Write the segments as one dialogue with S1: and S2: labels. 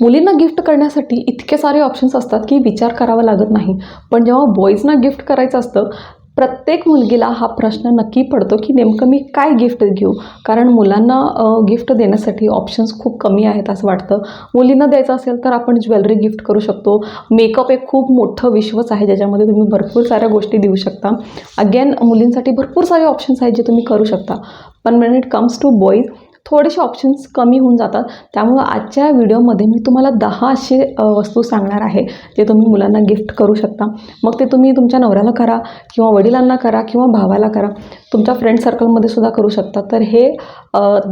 S1: मुलींना गिफ्ट करण्यासाठी इतके सारे ऑप्शन्स असतात की विचार करावा लागत नाही. पण जेव्हा बॉईजना गिफ्ट करायचं असतं प्रत्येक मुलगीला हा प्रश्न नक्की पडतो की नेमकं मी काय गिफ्ट घेऊ? कारण मुलांना गिफ्ट देण्यासाठी ऑप्शन्स खूप कमी आहेत असं वाटतं. मुलींना द्यायचं असेल तर आपण ज्वेलरी गिफ्ट करू शकतो. मेकअप एक खूप मोठं विश्वच आहे ज्याच्यामध्ये तुम्ही भरपूर साऱ्या गोष्टी देऊ शकता. अगेन मुलींसाठी भरपूर सारे ऑप्शन्स आहेत जे तुम्ही करू शकता. पण when it comes to boys थोडेसे ऑप्शन्स कमी होऊन जातात. त्यामुळं आजच्या व्हिडिओमध्ये मी तुम्हाला दहा असे वस्तू सांगणार आहे जे तुम्ही मुलांना गिफ्ट करू शकता. मग ते तुम्ही तुमच्या नवऱ्याला करा किंवा वडिलांना करा किंवा भावाला करा. तुमच्या फ्रेंड सर्कलमध्ये सुद्धा करू शकता. तर हे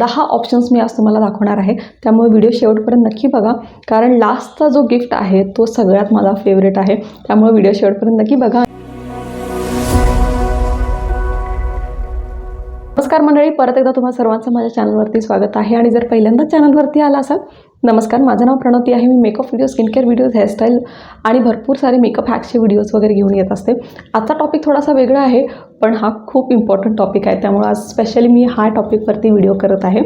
S1: दहा ऑप्शन्स मी आज तुम्हाला दाखवणार आहे. त्यामुळे व्हिडिओ शेवटपर्यंत नक्की बघा. कारण लास्टचा जो गिफ्ट आहे तो सगळ्यात माझा फेवरेट आहे. त्यामुळे व्हिडिओ शेवटपर्यंत नक्की बघा. नमस्कार मंडळी परत एकदा तुम्हा सर्वांचं माझ्या चॅनलवरती स्वागत आहे. आणि जर पहिल्यांदा चॅनलवरती आला असाल नमस्कार माझं नाव प्रणती आहे. मी makeup video skin care videos hairstyle आणि भरपूर सारे मेकअप हॅक्सचे व्हिडिओज वगैरे घेऊन येत असते. आजचा टॉपिक थोडासा वेगळा आहे पण हा खूप इम्पॉर्टंट टॉपिक आहे. त्यामुळे आज स्पेशली मी हा टॉपिकवरती व्हिडिओ करत आहे.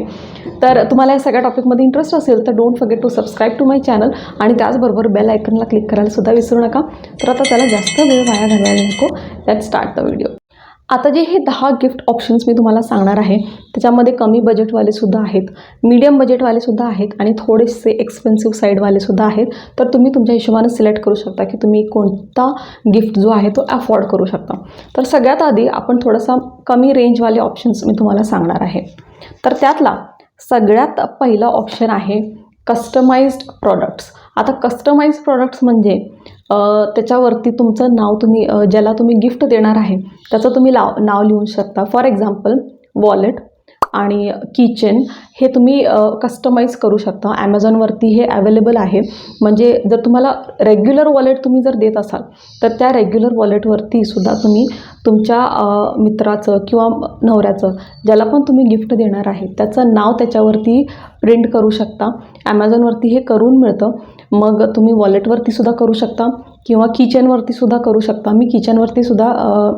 S1: तर तुम्हाला या सगळ्या टॉपिकमध्ये इंटरेस्ट असेल तर don't forget to subscribe to my channel आणि त्याचबरोबर बेल आयकनला क्लिक करायला सुद्धा विसरू नका. तर आता त्याला जास्त वेळ वाया घालवायला नको. लेट स्टार्ट द व्हिडिओ आता जे हे दहा गिफ्ट ऑप्शन्स मी तुम्हाला सांगणार आहे त्याच्यामध्ये कमी बजेटवालेसुद्धा आहेत मीडियम बजेटवालेसुद्धा आहेत आणि थोडेसे एक्सपेन्सिव्ह साईडवालेसुद्धा आहेत. तर तुम्ही तुमच्या हिशोबाने सिलेक्ट करू शकता की तुम्ही कोणता गिफ्ट जो आहे तो अफोर्ड करू शकता. तर सगळ्यात आधी आपण थोडासा कमी रेंजवाले ऑप्शन्स मी तुम्हाला सांगणार आहे. तर त्यातला सगळ्यात पहिला ऑप्शन आहे कस्टमाइज्ड प्रॉडक्ट्स आता कस्टमाइज्ड प्रॉडक्ट्स म्हणजे त्याच्यावरती तुमचं नाव तुम्ही ज्याला तुम्ही गिफ्ट देणार आहे त्याचं तुम्ही लाव नाव लिहू शकता. फॉर एक्झाम्पल वॉलेट आणि किचन हे तुम्ही कस्टमाइज करू शकता. ॲमेझॉनवरती हे अवेलेबल आहे. म्हणजे जर तुम्हाला रेग्युलर वॉलेट तुम्ही जर देत असाल तर त्या रेग्युलर वॉलेटवरती सुद्धा तुम्ही तुमच्या मित्राचं किंवा नवऱ्याचं ज्याला पण तुम्ही गिफ्ट देणार आहे त्याचं नाव त्याच्यावरती प्रिंट करू शकता. ॲमेझॉनवरती हे करून मिळतं. मग तुम्ही वॉलेटवरती सुद्धा करू शकता किंवा किचनवरती सुद्धा करू शकता. मी किचनवरती सुद्धा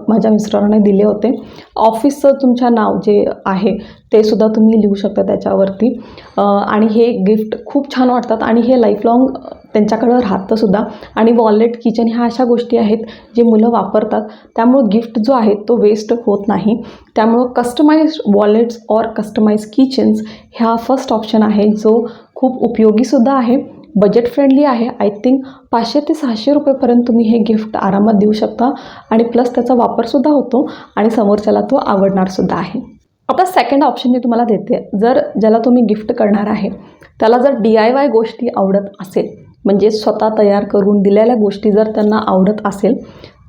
S1: माझ्या मिस्टरांना दिले होते. ऑफिसचं तुमच्या नाव जे आहे ते सुद्धा तुम्ही लिहू शकता त्याच्यावरती. आणि हे गिफ्ट खूप छान वाटतात आणि हे लाईफ लाँग त्यांच्याकडं राहतं सुद्धा. आणि वॉलेट किचन ह्या अशा गोष्टी आहेत जे मुलं वापरतात. त्यामुळं गिफ्ट जो आहे तो वेस्ट होत नाही. त्यामुळं customize wallets or customize keychains ह्या फर्स्ट ऑप्शन आहे जो खूप उपयोगीसुद्धा आहे बजेट फ्रेंडली आहे. आय थिंक पाचशे ते सहाशे रुपयेपर्यंत तुम्ही हे गिफ्ट आरामात देऊ शकता. आणि प्लस त्याचा वापरसुद्धा होतो आणि समोरच्याला तो आवडणारसुद्धा आहे. आता सेकंड ऑप्शन मी तुम्हाला देते. जर ज्याला तुम्ही गिफ्ट करणार आहे त्याला जर डी आय वाय गोष्टी आवडत असेल म्हणजे स्वतः तयार करून दिलेल्या गोष्टी जर त्यांना आवडत असेल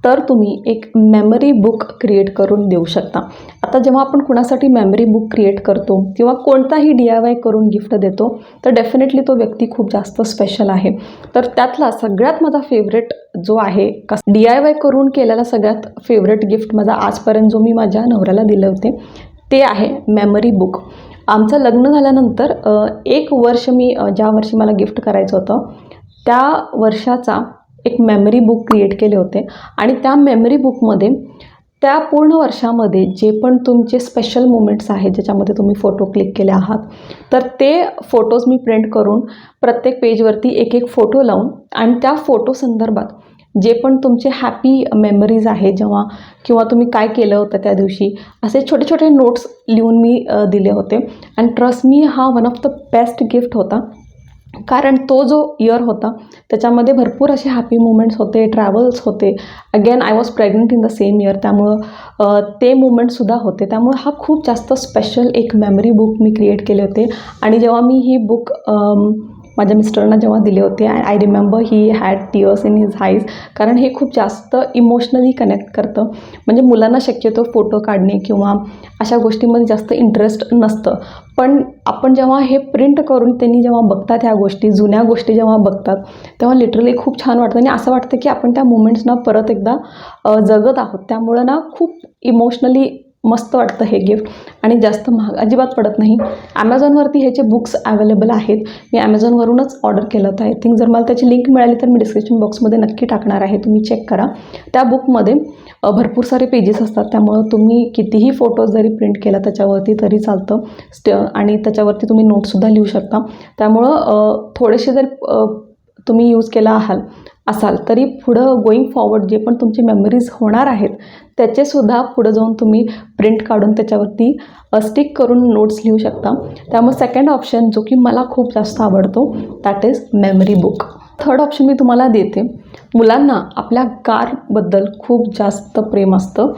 S1: तर तुम्ही एक मेमरी बुक क्रिएट करून देऊ शकता. आता जेव्हा आपण कुणासाठी मेमरी बुक क्रिएट करतो किंवा कोणताही डी आय वाय करून गिफ्ट देतो तर डेफिनेटली तो व्यक्ती खूप जास्त स्पेशल आहे. तर त्यातला सगळ्यात माझा फेवरेट जो आहे कस डी आय वाय करून केलेला सगळ्यात फेवरेट गिफ्ट माझा आजपर्यंत जो मी माझ्या नवऱ्याला दिले होते ते आहे मेमरी बुक आमचं लग्न झाल्यानंतर एक वर्ष मी ज्या वर्षी मला गिफ्ट करायचं होतं त्या वर्षाचा एक मेमरी बुक क्रिएट केले होते. आणि त्या मेमरी बुकमध्ये त्या पूर्ण वर्षामध्ये जे पण तुमचे स्पेशल मुमेंट्स आहेत ज्याच्यामध्ये तुम्ही फोटो क्लिक केले आहात तर ते फोटोज मी प्रिंट करून प्रत्येक पेजवरती एक एक फोटो लावून आणि त्या फोटो संदर्भात जे पण तुमचे हॅपी मेमरीज आहे जेव्हा किंवा तुम्ही काय केलं होतं त्या दिवशी असे छोटे छोटे नोट्स लिहून मी दिले होते. अँड ट्रस्ट मी हा one of the best gift होता. कारण तो जो इयर होता त्याच्यामध्ये भरपूर असे हॅपी मुमेंट्स होते ट्रॅव्हल्स होते. Again I was pregnant in the same year त्यामुळं ते मुमेंटसुद्धा होते. त्यामुळं हा खूप जास्त स्पेशल एक मेमरी बुक मी क्रिएट केले होते. आणि जेव्हा मी ही बुक माझ्या मिस्टरना जेव्हा दिले होते I remember he had tears in his eyes कारण हे खूप जास्त इमोशनली कनेक्ट करतं. म्हणजे मुलांना शक्यतो फोटो काढणे किंवा अशा गोष्टीमध्ये जास्त इंटरेस्ट नसतं. पण आपण जेव्हा हे प्रिंट करून त्यांनी जेव्हा बघतात ह्या गोष्टी जुन्या गोष्टी जेव्हा बघतात तेव्हा लिटरली खूप छान वाटतं. आणि असं वाटतं की आपण त्या मुमेंट्सना परत एकदा जगत आहोत. त्यामुळं ना खूप इमोशनली मस्त वाटतं हे गिफ्ट आणि जास्त महाग अजिबात पडत नाही. ॲमेझॉनवरती ह्याचे बुक्स अवेलेबल आहेत मी ॲमेझॉनवरूनच ऑर्डर केलं होतं. आय थिंक जर मला त्याची लिंक मिळाली तर मी डिस्क्रिप्शन बॉक्समध्ये नक्की टाकणार आहे. तुम्ही चेक करा. त्या बुकमध्ये भरपूर सारे पेजेस असतात. त्यामुळं तुम्ही कितीही फोटोज जरी प्रिंट केला त्याच्यावरती तरी चालतं. स्ट आणि त्याच्यावरती तुम्ही नोटसुद्धा लिहू शकता. त्यामुळं थोडेसे जर तुम्ही यूज केला आहाल असाल तरी पुढं गोईंग फॉरवर्ड जे पण तुमचे मेमरीज होणार आहेत त्याचेसुद्धा पुढं जाऊन तुम्ही प्रिंट काढून त्याच्यावरती स्टिक करून नोट्स लिहू शकता. त्यामुळे सेकंड ऑप्शन जो की मला खूप जास्त आवडतो that is memory book third option मी तुम्हाला देते. मुलांना आपल्या कारबद्दल खूप जास्त प्रेम असतं.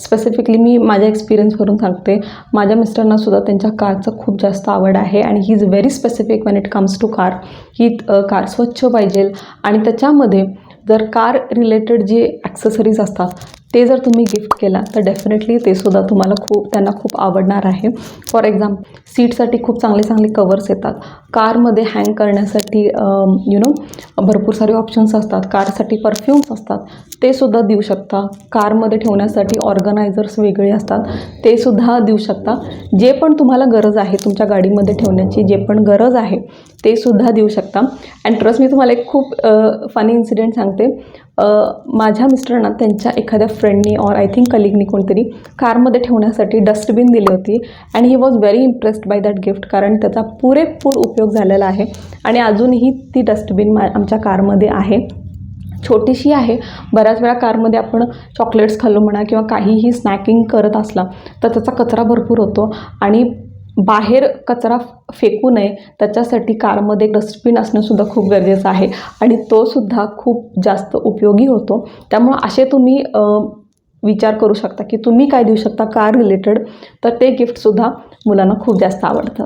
S1: स्पेसिफिकली मी माझ्या एक्सपिरियन्सवरून सांगते. माझ्या मिस्टरांनासुद्धा त्यांच्या कारचं खूप जास्त आवड आहे आणि he is very specific when it comes to car he car स्वच्छ पाहिजे आणि त्याच्यामध्ये जर कार रिलेटेड जे ॲक्सेसरीज असतात ते जर तुम्ही गिफ्ट केला तर डेफिनेटली ते सुद्धा तुम्हाला खूप त्यांना खूप आवडणार आहे. फॉर एक्झाम्पल सीटसाठी खूप चांगले चांगले कवर्स येतात. कारमध्ये हँग करण्यासाठी यु नो भरपूर सारे ऑप्शन्स असतात. कारसाठी परफ्युम्स असतात. ते सुद्धा देऊ शकता. कारमध्ये ठेवण्यासाठी ऑर्गनायझर्स वेगळे असतात. ते सुद्धा देऊ शकता. जे पण तुम्हाला गरज आहे तुमच्या गाडीमध्ये ठेवण्याची जे पण गरज आहे ते सुद्धा देऊ शकता. अँड ट्रस्ट मी तुम्हाला एक खूप फनी इन्सिडेंट सांगते. माझ्या मिस्टरांना त्यांच्या एखाद्या फ्रेंडनी ऑर आय थिंक कलिगनी कोणतरी कारमध्ये ठेवण्यासाठी डस्टबिन दिली होती. And he was very impressed by that gift कारण त्याचा पुरेपूर उपयोग झालेला आहे. आणि अजूनही ती डस्टबिन मा आमच्या कारमध्ये आहे. छोटीशी आहे. बऱ्याच वेळा कारमध्ये आपण चॉकलेट्स खाल्लो म्हणा किंवा काहीही स्नॅकिंग करत असला तर त्याचा कचरा भरपूर होतो. आणि बाहेर कचरा फेकू नये त्याच्यासाठी कारमध्ये डस्टबिन असणंसुद्धा खूप गरजेचं आहे. आणि तो सुद्धा खूप जास्त उपयोगी होतो. त्यामुळं असे तुम्ही विचार करू शकता की तुम्ही काय देऊ शकता कार रिलेटेड तर ते गिफ्टसुद्धा मुलांना खूप जास्त आवडतं.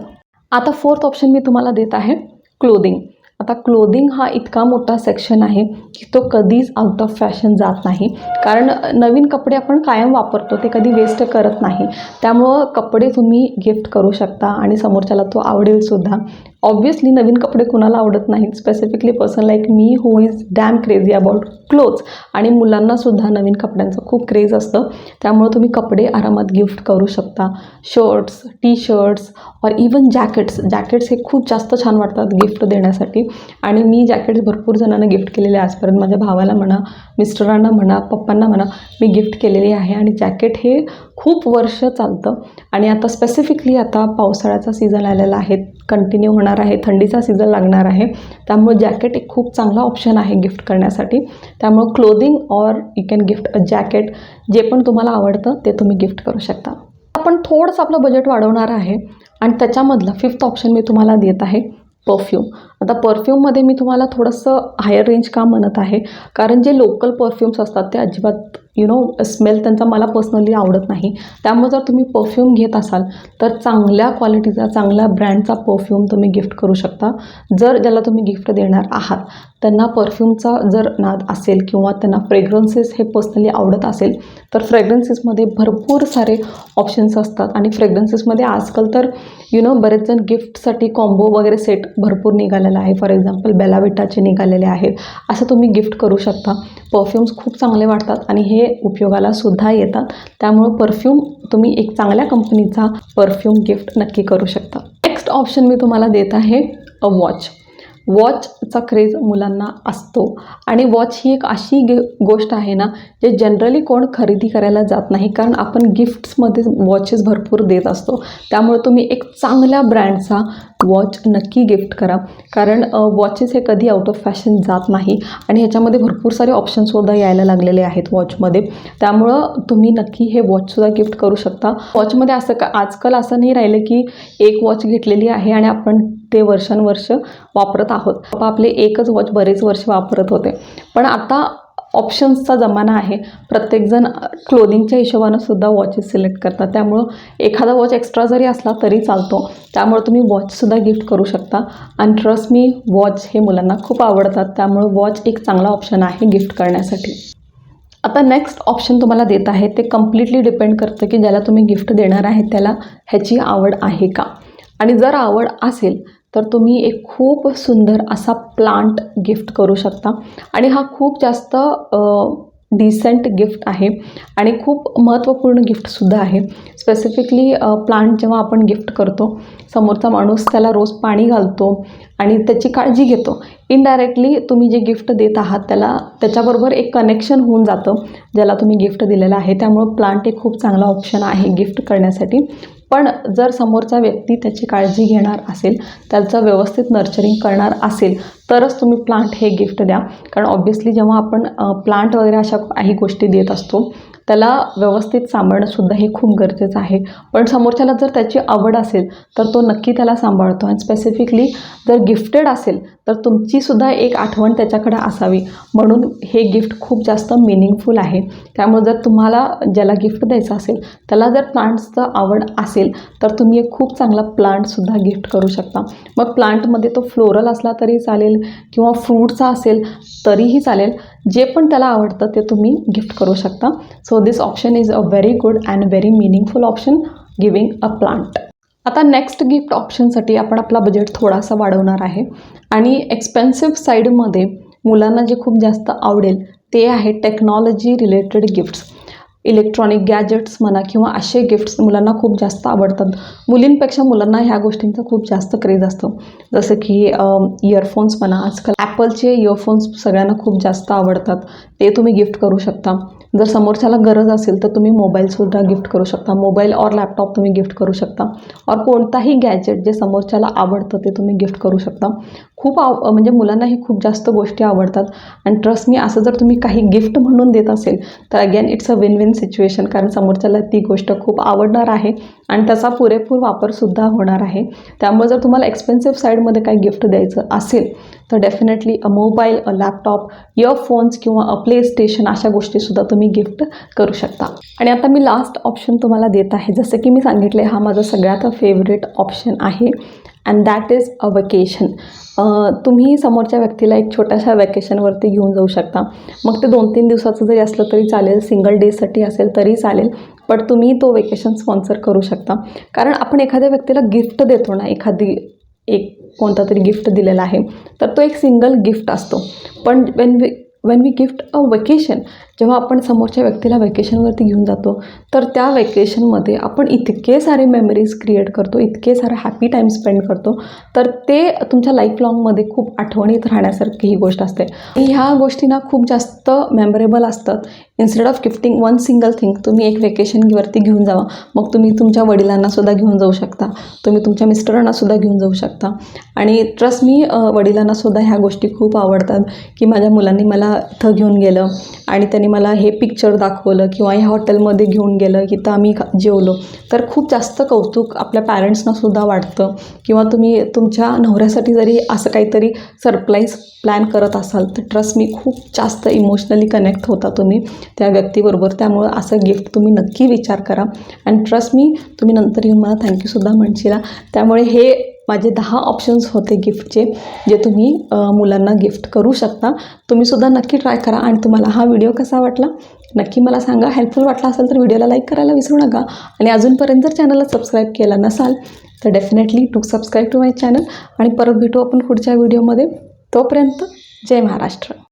S1: आता फोर्थ ऑप्शन मी तुम्हाला देत आहे क्लोदिंग आता क्लोदिंग हा इतका मोठा सेक्शन आहे की तो कधीच आउट ऑफ फॅशन जात नाही. कारण नवीन कपडे आपण कायम वापरतो ते कधी वेस्ट करत नाही. त्यामुळं कपडे तुम्ही गिफ्ट करू शकता आणि समोरच्याला तो आवडेलसुद्धा ऑब्व्हियसली नवीन कपडे कुणाला आवडत नाहीत. Specifically person like me who is damn crazy about clothes आणि मुलांनासुद्धा नवीन कपड्यांचं खूप क्रेज असतं. त्यामुळं तुम्ही कपडे आरामात गिफ्ट करू शकता. शर्ट्स टी शर्ट्स और इवन जॅकेट्स जॅकेट्स हे खूप जास्त छान वाटतात गिफ्ट देण्यासाठी. आणि मी जॅकेट्स भरपूर जणांना गिफ्ट केलेले आजपर्यंत माझ्या भावाला म्हणा मिस्टरांना म्हणा पप्पांना म्हणा मी गिफ्ट केलेली आहे. आणि जॅकेट हे खूप वर्ष चालतं. आणि आता स्पेसिफिकली आता पावसाळ्याचा सीझन आलेला आहे. कंटिन्यू होणार आहे. थंडीचा सीझन लागणार आहे. त्यामुळे जॅकेट एक खूप चांगला ऑप्शन आहे गिफ्ट करण्यासाठी. त्यामुळं clothing or you can gift a jacket जे पण तुम्हाला आवडतं ते तुम्ही गिफ्ट करू शकता. आपण थोडंसं आपलं बजेट वाढवणार आहे. आणि त्याच्यामधलं फिफ्थ ऑप्शन मी तुम्हाला देत आहे परफ्यूम आता परफ्यूममध्ये मी तुम्हाला थोडंसं हायर रेंज का म्हणत आहे? कारण जे लोकल परफ्यूम्स असतात ते अजिबात यु नो स्मेल त्यांचा मला पर्सनली आवडत नाही. त्यामुळे जर तुम्ही परफ्यूम घेत असाल तर चांगल्या क्वालिटीचा चांगल्या ब्रँडचा परफ्यूम तुम्ही गिफ्ट करू शकता. जर ज्याला तुम्ही गिफ्ट देणार आहात त्यांना परफ्यूमचा जर नाद असेल किंवा त्यांना फ्रेग्रन्सेस हे पर्सनली आवडत असेल तर फ्रेग्रन्सेसमध्ये भरपूर सारे ऑप्शन्स असतात. आणि फ्रेग्रन्सेसमध्ये आजकाल तर यु नो बरेच जण गिफ्टसाठी कॉम्बो वगैरे सेट भरपूर निघालेला आहे. फॉर एक्झाम्पल बेलाविटाचे निघालेले आहेत. असं तुम्ही गिफ्ट करू शकता. परफ्यूम्स खूप चांगले वाटतात आणि हे उपयोगाला सुद्धा येतात. त्यामुळं परफ्यूम तुम्ही एक चांगल्या कंपनीचा परफ्यूम गिफ्ट नक्की करू शकता. नेक्स्ट ऑप्शन मी तुम्हाला देत आहे अ वॉच वॉचचा क्रेज मुलांना असतो. आणि वॉच ही एक अशी गे गोष्ट आहे ना जे जनरली कोण खरेदी करायला जात नाही कारण आपण गिफ्ट्समध्ये वॉचेस भरपूर देत असतो. त्यामुळे तुम्ही एक चांगल्या ब्रँडचा वॉच नक्की गिफ्ट करा. कारण वॉचेस हे कधी आउट ऑफ फॅशन जात नाही. आणि ह्याच्यामध्ये भरपूर सारे ऑप्शनसुद्धा यायला लागलेले आहेत वॉचमध्ये. त्यामुळं तुम्ही नक्की हे वॉचसुद्धा गिफ्ट करू शकता. वॉचमध्ये असं का आजकाल असं नाही राहिलं की एक वॉच घेतलेली आहे आणि आपण ते वर्षानुवर्ष वापरत आहोत. बाबा आपले एकच वॉच बरेच वर्ष वापरत होते. पण आता ऑप्शन्सचा जमाना आहे. प्रत्येकजण क्लोदिंगच्या हिशोबानं सुद्धा वॉचेस सिलेक्ट करतात. त्यामुळं एखादा वॉच एक्स्ट्रा जरी असला तरी चालतो. त्यामुळे तुम्ही वॉचसुद्धा गिफ्ट करू शकता. आणि ट्रस्ट मी वॉच हे मुलांना खूप आवडतात. त्यामुळं वॉच एक चांगला ऑप्शन आहे गिफ्ट करण्यासाठी. आता नेक्स्ट ऑप्शन तुम्हाला देत आहे. ते कम्प्लिटली डिपेंड करतं की ज्याला तुम्ही गिफ्ट देणार आहे त्याला ह्याची आवड आहे का? आणि जर आवड असेल तर तुम्ही एक खूप सुंदर असा प्लांट गिफ्ट करू शकता. आणि हा खूप जास्त डिसेंट गिफ्ट आहे. आणि खूप महत्त्वपूर्ण गिफ्टसुद्धा आहे. स्पेसिफिकली प्लांट जेव्हा आपण गिफ्ट करतो समोरचा माणूस त्याला रोज पाणी घालतो आणि त्याची काळजी घेतो. इनडायरेक्टली तुम्ही जे गिफ्ट देत आहात त्याला त्याच्याबरोबर एक कनेक्शन होऊन जातं ज्याला तुम्ही गिफ्ट दिलेलं आहे. त्यामुळं प्लांट एक खूप चांगला ऑप्शन आहे गिफ्ट करण्यासाठी. पण जर समोरचा व्यक्ती त्याची काळजी घेणार असेल त्याचं व्यवस्थित नर्चरिंग करणार असेल तरच तुम्ही प्लांट हे गिफ्ट द्या. कारण ऑब्व्हियसली जेव्हा आपण प्लांट वगैरे अशा काही गोष्टी देत असतो त्याला व्यवस्थित सांभाळणंसुद्धा हे खूप गरजेचं आहे. पण समोरच्याला जर त्याची आवड असेल तर तो नक्की त्याला सांभाळतो. आणि स्पेसिफिकली जर गिफ्टेड असेल तर तुमचीसुद्धा एक आठवण त्याच्याकडे असावी. म्हणून हे गिफ्ट खूप जास्त मिनिंगफुल आहे. त्यामुळे जर तुम्हाला ज्याला गिफ्ट द्यायचं असेल त्याला जर प्लांट्सचं आवड असेल तर तुम्ही एक खूप चांगला प्लांटसुद्धा गिफ्ट करू शकता. मग प्लांटमध्ये तो फ्लोरल असला तरी चालेल किंवा फ्रूटचा असेल तरीही चालेल. जे पण त्याला आवडतं ते तुम्ही गिफ्ट करू शकता. So this option is a very good and very meaningful option giving a plant आता नेक्स्ट गिफ्ट ऑप्शनसाठी आपण आपला बजेट थोडासा वाढवणार आहे. आणि एक्सपेन्सिव्ह साईडमध्ये मुलांना जे खूप जास्त आवडेल ते आहे technology related gifts electronic gadgets म्हणा किंवा असे गिफ्ट्स मुलांना खूप जास्त आवडतात. मुलींपेक्षा मुलांना ह्या गोष्टींचा खूप जास्त क्रेज असतो. जसं की इयरफोन्स म्हणा. आजकाल ॲपलचे इयरफोन्स सगळ्यांना खूप जास्त आवडतात. ते तुम्ही गिफ्ट करू शकता. जर समोरच्याला गरज असेल तर तुम्ही मोबाईलसुद्धा गिफ्ट करू शकता. मोबाईल और लॅपटॉप तुम्ही गिफ्ट करू शकता. और कोणताही गॅजेट जे समोरच्याला आवडतं ते तुम्ही गिफ्ट करू शकता. खूप आव म्हणजे मुलांनाही खूप जास्त गोष्टी आवडतात. आणि ट्रस्ट मी असं जर तुम्ही काही गिफ्ट म्हणून देत असेल तर again it's a win win situation कारण समोरच्याला ती गोष्ट खूप आवडणार आहे आणि त्याचा पुरेपूर वापरसुद्धा होणार आहे. त्यामुळे जर तुम्हाला एक्सपेन्सिव्ह साईडमध्ये काही गिफ्ट द्यायचं असेल तर definitely a mobile a laptop earphones किंवा अ प्ले स्टेशन अशा गोष्टीसुद्धा तुम्ही गिफ्ट करू शकता. आणि आता मी लास्ट ऑप्शन तुम्हाला देत आहे. जसं की मी सांगितले हा माझा सगळ्यात फेवरेट ऑप्शन आहे. And that is a vacation तुम्ही समोरच्या व्यक्तीला एक छोट्याशा वॅकेशनवरती घेऊन जाऊ शकता. मग ते दोन तीन दिवसाचं जरी असलं तरी चालेल सिंगल डेसाठी असेल तरी चालेल पण तुम्ही तो वेकेशन स्पॉन्सर करू शकता. कारण आपण एखाद्या व्यक्तीला गिफ्ट देतो ना एखादी एक कोणता तरी गिफ्ट दिलेला आहे तर तो एक सिंगल गिफ्ट असतो. पण when we when we gift a vacation जेव्हा आपण समोरच्या व्यक्तीला वेकेशनवरती घेऊन जातो तर त्या वेकेशनमध्ये आपण इतके सारे मेमरीज क्रिएट करतो इतके सारे हॅपी टाईम स्पेंड करतो तर ते तुमच्या लाईफ लाँगमध्ये खूप आठवणीत राहण्यासारखी ही गोष्ट असते. ह्या गोष्टींना खूप जास्त मेमरेबल असतात instead of gifting one single thing तुम्ही एक वेकेशनवरती घेऊन जावा. मग तुम्ही तुमच्या वडिलांनासुद्धा घेऊन जाऊ शकता. तुम्ही तुमच्या मिस्टरांनासुद्धा घेऊन जाऊ शकता. आणि ट्रस्ट मी वडिलांनासुद्धा ह्या गोष्टी खूप आवडतात की माझ्या मुलांनी मला इथं घेऊन गेलं. आणि त्यांनी मला हे पिक्चर दाखवलं किंवा ह्या हॉटेलमध्ये घेऊन गेलं की तर आम्ही जेवलो. तर खूप जास्त कौतुक आपल्या पॅरेंट्सनासुद्धा वाटतं. किंवा तुम्ही तुमच्या नवऱ्यासाठी जरी असं काहीतरी सरप्राईज प्लॅन करत असाल तर ट्रस्ट मी खूप जास्त इमोशनली कनेक्ट होता तुम्ही त्या व्यक्तीबरोबर. त्यामुळं असं गिफ्ट तुम्ही नक्की विचार करा. आणि ट्रस्ट मी तुम्ही नंतर येऊन मला थँक्यूसुद्धा म्हणशीला. त्यामुळे हे माझे दहा ऑप्शन्स होते गिफ्टचे जे तुम्ही मुलांना गिफ्ट करू शकता. तुम्हीसुद्धा नक्की ट्राय करा आणि तुम्हाला हा व्हिडिओ कसा वाटला? नक्की मला सांगा. हेल्पफुल वाटला असेल तर व्हिडिओला लाईक करायला विसरू नका. आणि अजूनपर्यंत जर चॅनलला सबस्क्राईब केला नसाल तर definitely to subscribe to my channel आणि परत भेटू आपण पुढच्या व्हिडिओमध्ये तोपर्यंत जय महाराष्ट्र.